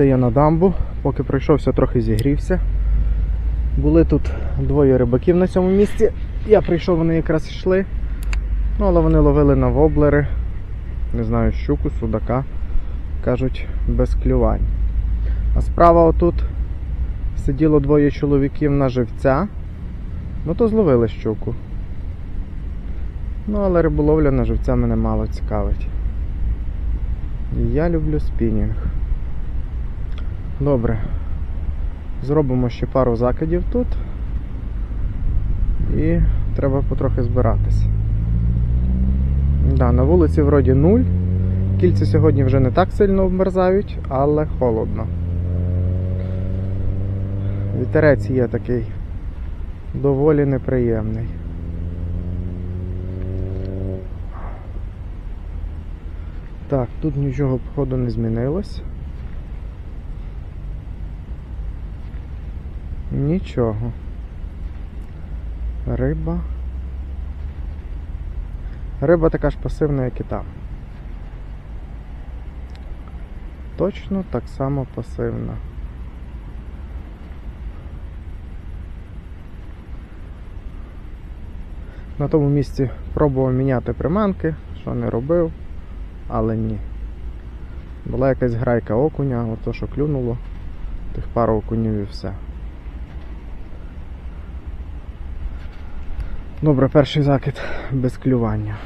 Піднявся я на дамбу, поки пройшовся, трохи зігрівся. Були тут двоє рибаків на цьому місці. Я прийшов, вони якраз йшли. Ну, але вони ловили на воблери, не знаю, щуку, судака. Кажуть, без клювань. А справа отут сиділо двоє чоловіків на живця. Ну то зловили щуку. Ну, але риболовля на живця мене мало цікавить. Я люблю спінінг. Добре. Зробимо ще пару закидів тут. І треба потрохи збиратись. Да, на вулиці вроді нуль. Кільці сьогодні вже не так сильно обмерзають, але холодно. Вітерець є такий доволі неприємний. Так, тут нічого походу не змінилось. Нічого. Риба. Риба така ж пасивна, як і там. Точно так само пасивна. На тому місці пробував міняти приманки, що не робив, але ні. Була якась грайка окуня, ото що клюнуло, тих пару окунів і все. Добре, перший закид без клювання.